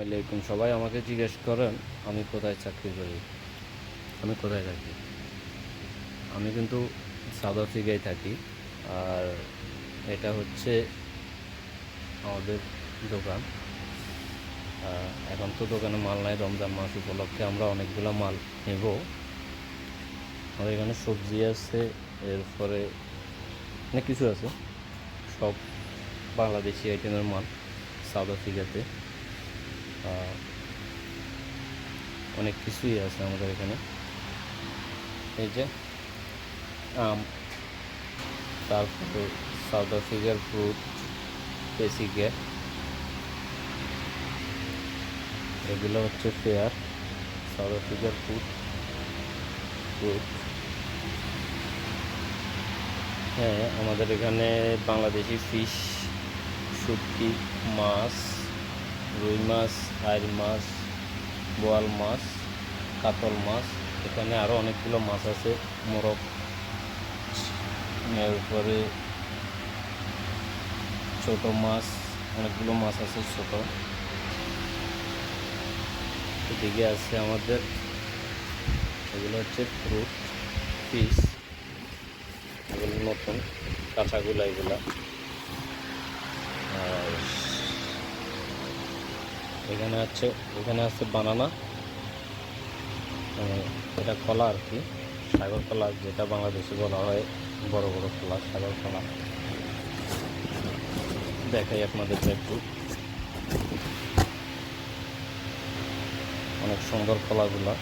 আলাইকুম। সবাই আমাকে জিজ্ঞেস করেন, আমি কোথায় চাকরি করি? আমি কোথায় থাকি? আমি কিন্তু সাউথ আফ্রিকায় থাকি। আর এটা হচ্ছে আমাদের দোকান। এখন তো দোকানে মাল নাই, রমজান মাস উপলক্ষে আমরা অনেকগুলো মাল নেব। আমাদের এখানে সবজি আছে, এরপরে অনেক কিছু আছে। সব বাংলাদেশি আইটেমের মাল, সাউথ আফ্রিকাতে। অনেক কিছুই আছে আমাদের এখানে। এই যে, আম তারপরে সাউথ আফ্রিকার ফ্রুট পেসিকে এগুলো হচ্ছে ফেয়ার সাউথ আফ্রিকার ফ্রুট ফ্রুট হ্যাঁ আমাদের এখানে বাংলাদেশি ফিশ শুটকি, মাছ রুই মাছ আইর মাছ, বোয়াল মাছ, কাতল মাছ, এখানে আরও অনেকগুলো মাছ আছে, মোরগ এরপরে ছোট মাছ, অনেকগুলো মাছ আছে ছোট। এদিকে আছে আমাদের, এগুলো হচ্ছে ফ্রুট ফিশ এগুলো নতুন কাঁচাগুলা এগুলা। আর এখানে আছে এখানে আছে বানানা এটা কলা আর কি, সাগর কলা যেটা বাংলাদেশে বলা হয় বড় বড় কলা, সাগর কলা। দেখাই আপনাদেরকে একটু। অনেক সুন্দর কলাগুলা।